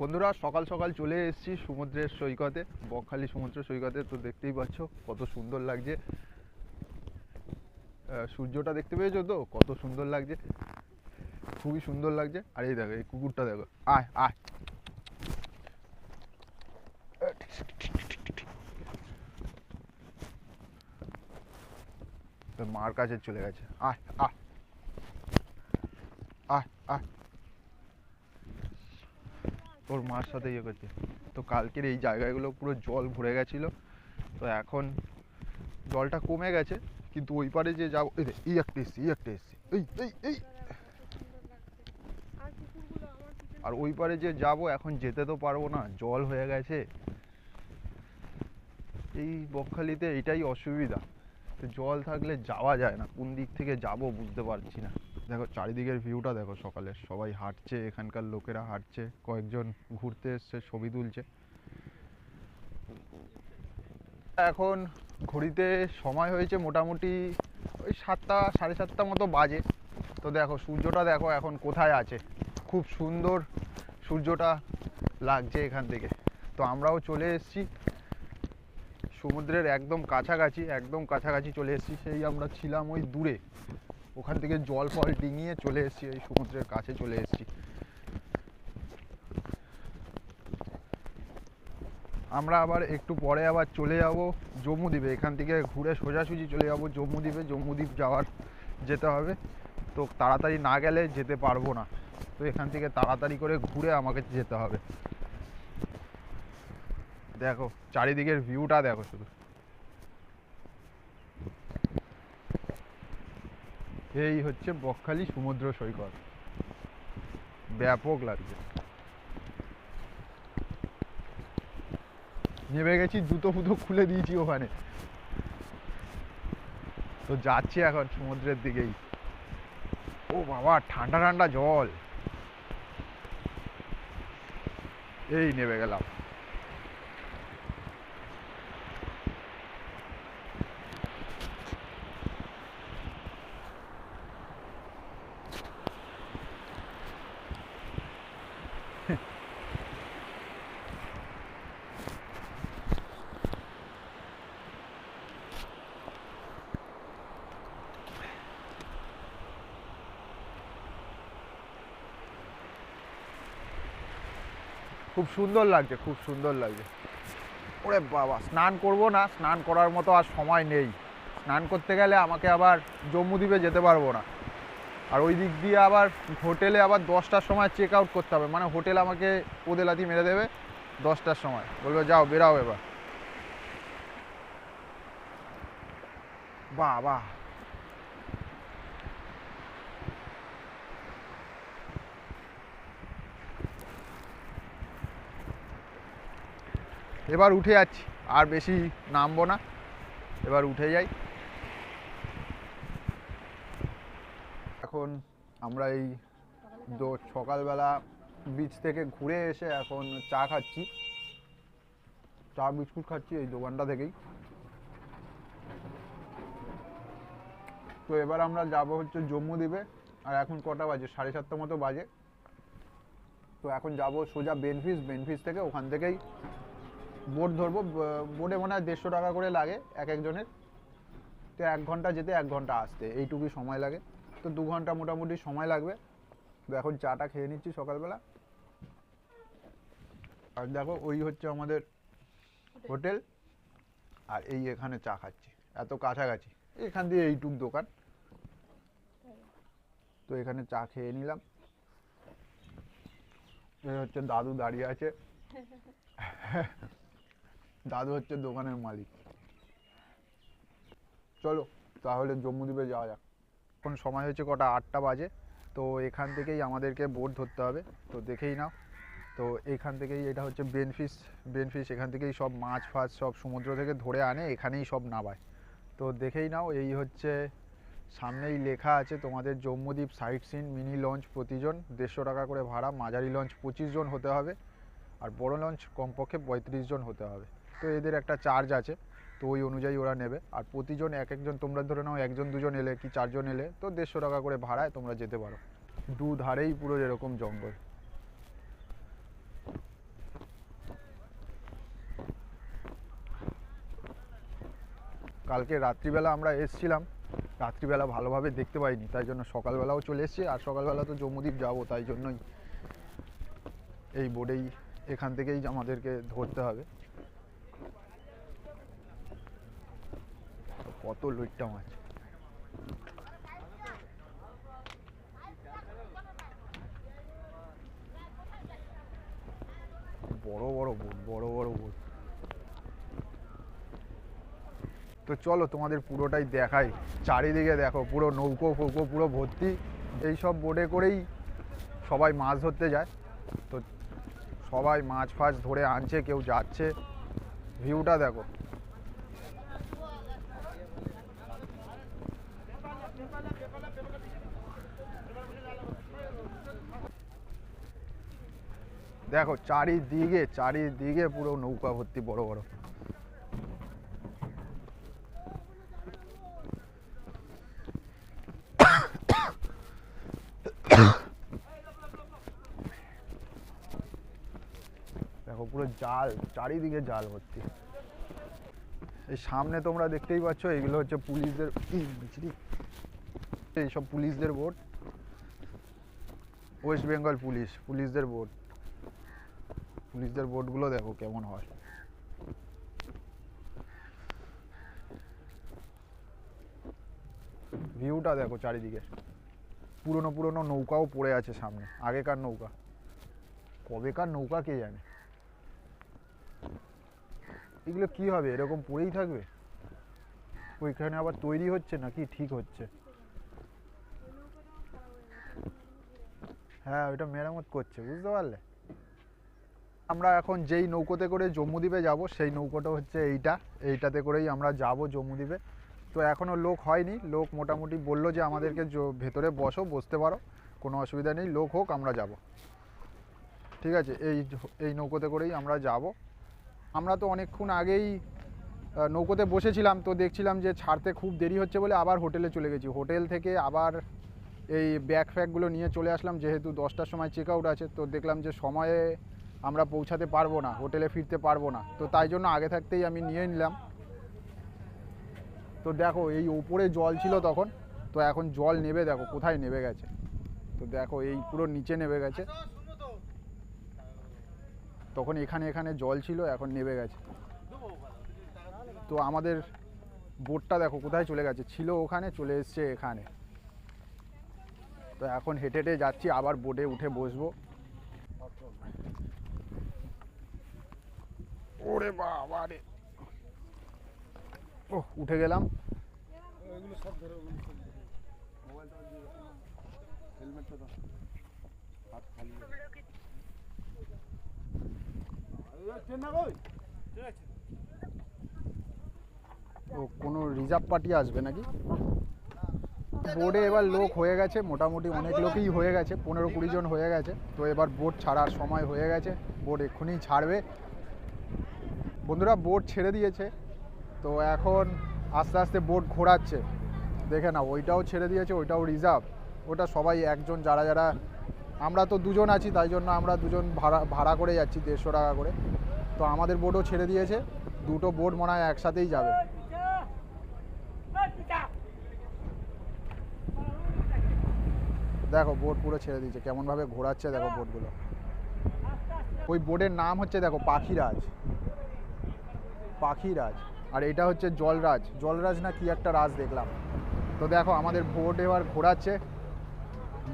বন্ধুরা, সকাল সকাল চলে এসেছি সমুদ্রের সৈকতে, বকখালি সমুদ্র সৈকতে। তো দেখতেই পাচ্ছ কত সুন্দর লাগছে। সূর্যটা দেখতে পেয়েছ তো? কত সুন্দর লাগছে। খুবই সুন্দর লাগছে। আর এই দেখো, এই কুকুরটা দেখো। আয় আয়। মার কাছে চলে গেছে। আয় আয়। আয় আয়। ওর মার সাথে ইয়ে করছে। তো কালকের এই জায়গাগুলো পুরো জল ভরে গেছিল। তো এখন জলটা কমে গেছে, কিন্তু ওই পারে যে যাব এই একটা এসছি, এই একটা এসছি, এই এই এই। আর ওই পারে যে যাব, এখন যেতে তো পারব না, জল হয়ে গেছে। এই বকখালিতে এটাই অসুবিধা। জল থাকলে যাওয়া যায় না, কোন দিক থেকে যাব বুঝতে পারছি না। দেখো, চারিদিকের ভিউটা দেখো সকালে। সবাই হাঁটছে, এখানকার লোকেরা হাঁটছে, কয়েকজন ঘুরতে এসছে, ছবি তুলছে। এখন ঘড়িতে সময় হয়েছে মোটামুটি ওই সাতটা, সাড়ে সাতটা মতো বাজে। তো দেখো, সূর্যটা দেখো এখন কোথায় আছে। খুব সুন্দর সূর্যটা লাগছে এখান থেকে। তো আমরাও চলে এসেছি। সমুদ্রের একদম কাছাকাছি একদম কাছাকাছি চলে এসেছি। সেই আমরা ছিলাম ওই দূরে। ওখান থেকে জল ফল ডিঙিয়ে চলে এসেছি, এই সমুদ্রের কাছে চলে এসেছি। আমরা আবার একটু পরে আবার চলে যাব জম্মুদ্বীপে এখান থেকে ঘুরে সোজাসুজি চলে যাব জম্মুদ্বীপে জম্মুদ্বীপ যাওয়ার যেতে হবে। তো তাড়াতাড়ি না গেলে যেতে পারব না। তো এখান থেকে তাড়াতাড়ি করে ঘুরে আমাকে যেতে হবে। দেখো, চারিদিকের ভিউটা দেখো শুধু। এই হচ্ছে বকখালি সমুদ্র সৈকত। ব্যাপক লাগছে। নেমে গেছি, জুতো ফুতো খুলে দিয়েছি ওখানে। তো যাচ্ছি এখন সমুদ্রের দিকেই। ও বাবা, ঠান্ডা ঠান্ডা জল। এই নেমে গেলাম। খুব সুন্দর লাগছে, খুব সুন্দর লাগছে। ওরে বাবা, স্নান করব না, স্নান করার মতো আর সময় নেই। স্নান করতে গেলে আমাকে আবার জম্মুদ্বীপে যেতে পারব না। আর ওই দিক দিয়ে আবার হোটেলে আবার দশটার সময় চেক আউট করতে হবে। মানে হোটেল আমাকে ওদেলাতি মেরে দেবে দশটার সময়। বলবে, যাও, বেরাও এবার। বাহ। এবার উঠে যাচ্ছি। আর বেশি নামবো না। এবার উঠে যাই। এখন আমরা এই দো- সকালবেলা বিচ থেকে ঘুরে এসে এখন চা খাচ্ছি। চা, বিস্কুট খাচ্ছি এই দোকানটা থেকেই। তো এবার আমরা যাব হচ্ছে জম্মুদ্বীপে আর এখন কটা বাজে? সাড়ে সাতটা মতো বাজে। তো এখন যাব সোজা বেনফিস বেনফিস থেকে ওখান থেকেই বোট ধরবো বোটে মনে হয় দেড়শো টাকা করে লাগে এক একজনের। তো এক ঘণ্টা যেতে এক ঘণ্টা আসতে এইটুকুই সময় লাগে। তো দু ঘণ্টা মোটামুটি সময় লাগবে। তো এখন চাটা খেয়ে নিচ্ছি সকালবেলা। আর দেখো ওই হচ্ছে আমাদের হোটেল। আর এই এখানে চা খাচ্ছি এত কাছাকাছি। এখান দিয়ে এইটুক দোকান। তো এখানে চা খেয়ে নিলাম। এই হচ্ছে দাদু দাঁড়িয়ে আছে। দাদু হচ্ছে দোকানের মালিক। চলো, তাহলে জম্মুদ্বীপে যাওয়া যাক। এখন সময় হয়েছে কটা, আটটা বাজে। তো এখান থেকেই আমাদেরকে বোট ধরতে হবে। তো দেখেই নাও। তো এখান থেকেই এটা হচ্ছে বেনফিস বেনফিস এখান থেকেই সব মাছ ফাছ সব সমুদ্র থেকে ধরে আনে, এখানেই সব নামায়। তো দেখেই নাও, এই হচ্ছে, সামনেই লেখা আছে তোমাদের Jambudwip sightseeing mini launch প্রতিজন, দেড়শো টাকা করে ভাড়া, মাঝারি লঞ্চ পঁচিশ জন হতে হবে। আর বড় লঞ্চ কমপক্ষে পঁয়ত্রিশ জন হতে হবে। তো এদের একটা চার্জ আছে, তো ওই অনুযায়ী ওরা নেবে। আর প্রতিজন এক একজন, তোমরা ধরে নাও একজন, দুজন এলে কি চারজন এলে, তো দেড়শো টাকা করে ভাড়ায় তোমরা যেতে পারো। দু ধারেই পুরো এরকম জঙ্গল। কালকে রাত্রিবেলা আমরা এসছিলাম, রাত্রিবেলা ভালোভাবে দেখতে পাইনি, তাই জন্য সকালবেলাও চলে এসছি, আর সকালবেলা তো জম্মুদ্বীপ যাব, তাই জন্যই এই বোর্ডেই এখান থেকেই আমাদেরকে ধরতে হবে। কত লইট্টা মাছ। বড় বড় বোট, বড় বড় বোট। তো চলো তোমাদের পুরোটাই দেখাই। চারিদিকে দেখো, পুরো নৌকো, ফৌকো, পুরো ভর্তি। এই সব বোটে করেই সবাই মাছ ধরতে যায়। তো সবাই মাছ ফাছ ধরে আনছে, কেউ যাচ্ছে। ভিউটা দেখো। দেখো, চারিদিকে চারিদিকে পুরো নৌকা ভর্তি, বড় বড়। দেখো, পুরো জাল, চারিদিকে জাল ভর্তি। এই সামনে তোমরা দেখতেই পাচ্ছ, এগুলো হচ্ছে পুলিশদের এইসব পুলিশদের বোট। ওয়েস্ট বেঙ্গল পুলিশ, পুলিশদের বোট। পুলিশদের বোটগুলো দেখো কেমন হয়। ভিউটা দেখো চারিদিকে। পুরনো পুরনো নৌকাও পড়ে আছে সামনে, আগেকার নৌকা। কবেকার নৌকা কে জানে? এগুলো কি হবে? এরকম পড়েই থাকবে? ওইখানে আবার তৈরি হচ্ছে নাকি? ঠিক হচ্ছে। হ্যাঁ ওইটা মেরামত করছে, বুঝতে পারলে? আমরা এখন যেই নৌকোতে করে জম্মুদ্বীপে যাব, সেই নৌকোটা হচ্ছে এইটা। এইটাতে করেই আমরা যাব জম্মুদ্বীপে তো এখনও লোক হয়নি। লোক মোটামুটি বলল যে, আমাদেরকে ভেতরে বসো, বসতে পারো। কোনো অসুবিধা নেই। লোক হোক, আমরা যাব। ঠিক আছে? এই এই নৌকোতে করেই আমরা যাব। আমরা তো অনেকক্ষণ আগেই নৌকোতে বসেছিলাম। তো দেখছিলাম যে, ছাড়তে খুব দেরি হচ্ছে বলে আবার হোটেলে চলে গেছি। হোটেল থেকে আবার এই ব্যাগ ফ্যাগগুলো নিয়ে চলে আসলাম। যেহেতু দশটার সময় চেক আউট আছে, তো দেখলাম যে, সময়ে আমরা পৌঁছাতে পারব না, হোটেলে ফিরতে পারব না। তো তাই জন্য আগে থাকতেই আমি নিয়ে নিলাম। তো দেখো, এই ওপরে জল ছিল তখন, তো এখন জল নেবে, দেখো কোথায় নেবে গেছে। তো দেখো, এই পুরো নিচে নেবে গেছে। তখন এখানে এখানে জল ছিল, এখন নেবে গেছে। তো আমাদের বোটটা দেখো কোথায় চলে গেছে, ছিল ওখানে, চলে এসছে এখানে। তো এখন হেঁটে হেঁটে যাচ্ছি, আবার বোটে উঠে বসবো। ওরে বাবা রে। ও উঠে গেলাম। ও, কোনো রিজার্ভ পার্টি আসবে নাকি? বোর্ডে এবার লোক হয়ে গেছে, মোটামুটি অনেক লোকই হয়ে গেছে, পনেরো কুড়ি জন হয়ে গেছে। তো এবার বোট ছাড়ার সময় হয়ে গেছে বোর্ড এক্ষুনি ছাড়বে। বন্ধুরা বোট ছেড়ে দিয়েছে, তো এখন আস্তে আস্তে বোট ঘোরাচ্ছে। দেখে না ওইটাও ছেড়ে দিয়েছে, ওইটাও রিজার্ভ ওটা সবাই একজন, যারা যারা, আমরা তো দুজন আছি, তাই জন্য আমরা দুজন ভাড়া ভাড়া করে যাচ্ছি, দেড়শো টাকা করে। তো আমাদের বোটও ছেড়ে দিয়েছে, দুটো বোট মনে হয় একসাথেই যাবে। দেখো বোট পুরো ছেড়ে দিয়েছে, কেমনভাবে ঘোরাচ্ছে, দেখো বোটগুলো ওই বোটের নাম হচ্ছে, দেখো, পাখিরাজ। পাখিরাজ আর এটা হচ্ছে জলরাজ। জলরাজ না কি একটা রাজ দেখলাম। তো দেখো, আমাদের বোট এবার ঘোরাচ্ছে।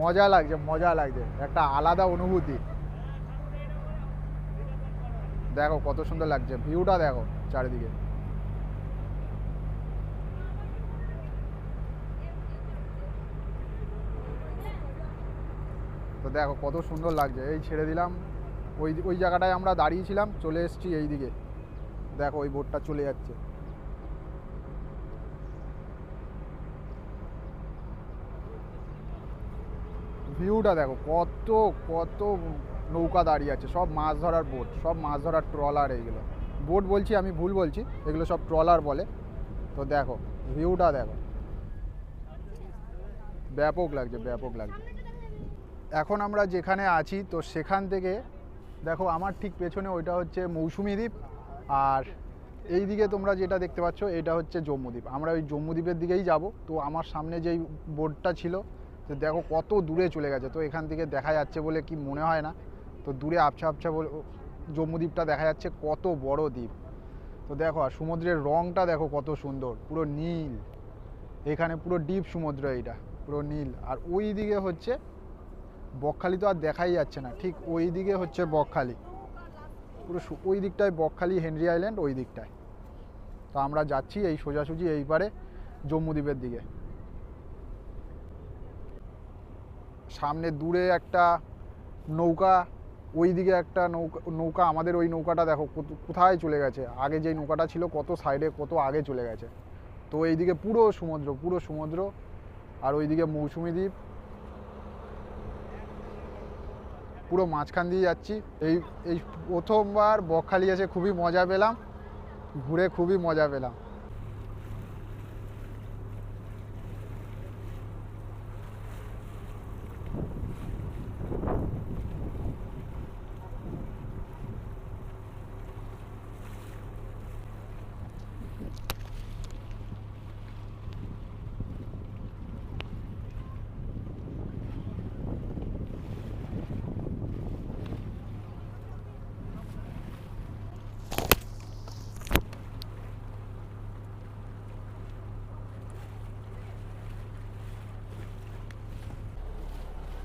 মজা লাগছে মজা লাগছে। একটা আলাদা অনুভূতি। দেখো, কত সুন্দর লাগছে। ভিউটা দেখো, চারিদিকে। তো দেখো, কত সুন্দর লাগছে। এই ছেড়ে দিলাম। ওই ওই জায়গাটায় আমরা দাঁড়িয়েছিলাম, চলে এসেছি এই দিকে দেখো, ওই বোটটা চলে যাচ্ছে। ভিউটা দেখো, কত কত নৌকা দাঁড়িয়ে আছে। সব মাছ ধরার বোট, সব মাছ ধরার ট্রলার এইগুলো। বোট বলছি, আমি ভুল বলছি, এগুলো সব ট্রলার বলে। তো দেখো, ভিউটা দেখো। ব্যাপক লাগছে ব্যাপক লাগছে। এখন আমরা যেখানে আছি, তো সেখান থেকে, দেখো, আমার ঠিক পেছনে ওইটা হচ্ছে মৌসুমী দ্বীপ আর এই দিকে তোমরা যেটা দেখতে পাচ্ছ, এটা হচ্ছে জম্মুদ্বীপ আমরা ওই জম্মুদ্বীপের দিকেই যাব। তো আমার সামনে যেই বোর্ডটা ছিল, তো দেখো কত দূরে চলে গেছে। তো এখান থেকে দেখা যাচ্ছে বলে কি মনে হয় না। তো দূরে আবছা আবছা বলে জম্মুদ্বীপটা দেখা যাচ্ছে কত বড় দ্বীপ। তো দেখো, আর সমুদ্রের রংটা দেখো কত সুন্দর। পুরো নীল। এখানে পুরো ডিপ সমুদ্র এইটা, পুরো নীল। আর ওই দিকে হচ্ছে বকখালি তো আর দেখাই যাচ্ছে না। ঠিক ওই দিকে হচ্ছে বকখালি। পুরো ওই দিকটায় বকখালি, হেনরি আইল্যান্ড, ওই দিকটায়। তো আমরা যাচ্ছি এই সোজাসুজি এইবারে জম্মুদ্বীপের দিকে। সামনে দূরে একটা নৌকা, ওই দিকে একটা নৌকা নৌকা, আমাদের ওই নৌকাটা দেখো কোথায় চলে গেছে? আগে যেই নৌকাটা ছিল কত সাইডে, কত আগে চলে গেছে। তো এইদিকে পুরো সমুদ্র পুরো সমুদ্র, আর ওইদিকে মৌসুমী দ্বীপ পুরো মাঝখান দিয়ে যাচ্ছি। এই এই প্রথমবার বকখালি এসে খুবই মজা পেলাম। ঘুরে খুবই মজা পেলাম।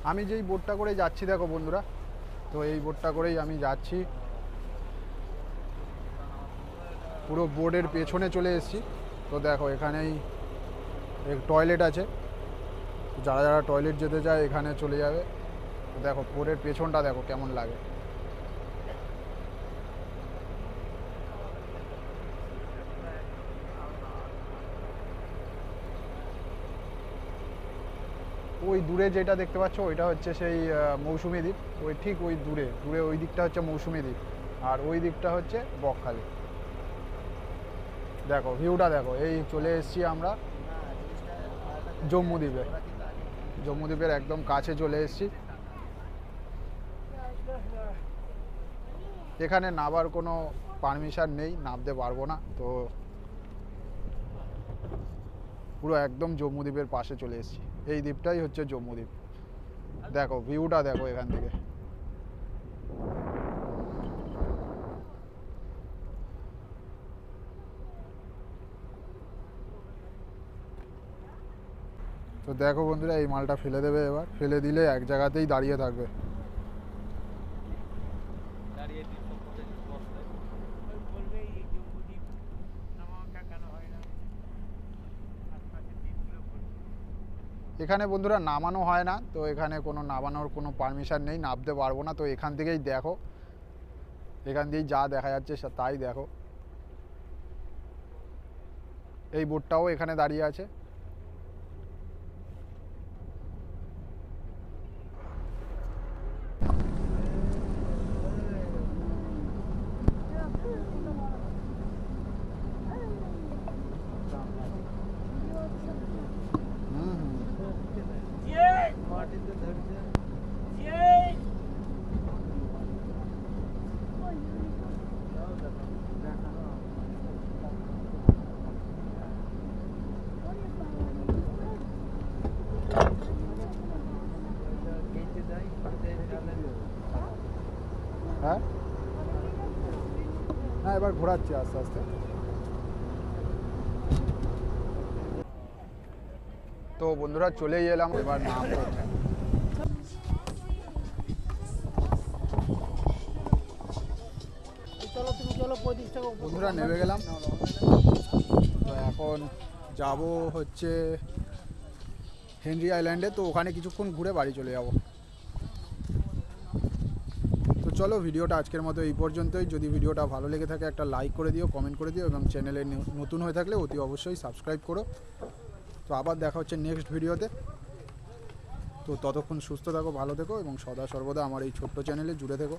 আমি যেই বোটটা করে যাচ্ছি, দেখো বন্ধুরা, তো এই বোটটা করেই আমি যাচ্ছি। পুরো বোর্ডের পেছনে চলে এসেছি। তো দেখো, এখানেই টয়লেট আছে। যারা যারা টয়লেট যেতে চায়, এখানে চলে যাবে। দেখো বোর্ডের পেছনটা দেখো কেমন লাগে। ওই দূরে যেটা দেখতে পাচ্ছ, ওইটা হচ্ছে সেই মৌসুমী দ্বীপ। ওই ঠিক ওই দূরে দূরে ওই দিকটা হচ্ছে মৌসুমী দ্বীপ। আর ওই দিকটা হচ্ছে বকখালি। দেখো ভিউটা দেখো, এই চলে এসেছি আমরা জম্মুদ্বীপে জম্মুদ্বীপের একদম কাছে চলে এসেছি। এখানে নাবার কোনো পারমিশন নেই, নামতে পারব না, তো পুরো একদম জম্মুদ্বীপের পাশে চলে এসেছি। এই দ্বীপটাই হচ্ছে জম্মু দ্বীপ। দেখো ভিউটা দেখো এখান থেকে। তো দেখো বন্ধুরা, এই মালটা ফেলে দেবে এবার। ফেলে দিলে এক জায়গাতেই দাঁড়িয়ে থাকবে দাঁড়িয়ে দ্বীপ সম্পর্কে বসতে ওই বলবে এই জম্বুদ্বীপ নামাটা কেন হয় না আশপাশের দ্বীপগুলো বলবে এখানে বন্ধুরা নামানো হয় না, তো এখানে কোনো নামানোর কোনো পারমিশান নেই, নামতে পারব না, তো এখান থেকেই দেখো। এখান দিয়েই যা দেখা যাচ্ছে তাই দেখো। এই বোটটাও এখানে দাঁড়িয়ে আছে হুম হুম মাটিতে ধরছে কেটে দেয় কেটে গেলে হ্যাঁ এবার ঘোরাচ্ছি আস্তে আস্তে। তো বন্ধুরা চলেই এলাম এবার নাম চলো বন্ধুরা নেমে গেলাম। তো এখন যাব হচ্ছে হেনরি আইল্যান্ডে তো ওখানে কিছুক্ষণ ঘুরে বাড়ি চলে যাব। চলো ভিডিওটা আজকের মতো এই পর্যন্তই। যদি ভিডিওটা ভালো লেগে থাকে, একটা লাইক করে দিও কমেন্ট করে দিও এবং চ্যানেলে নতুন হয়ে থাকলে অতি অবশ্যই সাবস্ক্রাইব করো। তো আবার দেখা হচ্ছে নেক্সট ভিডিওতে। তো ততক্ষণ সুস্থ থাকো, ভালো থেকো এবং সদা সর্বদা আমার এই ছোট্ট চ্যানেলে জুড়ে থেকো।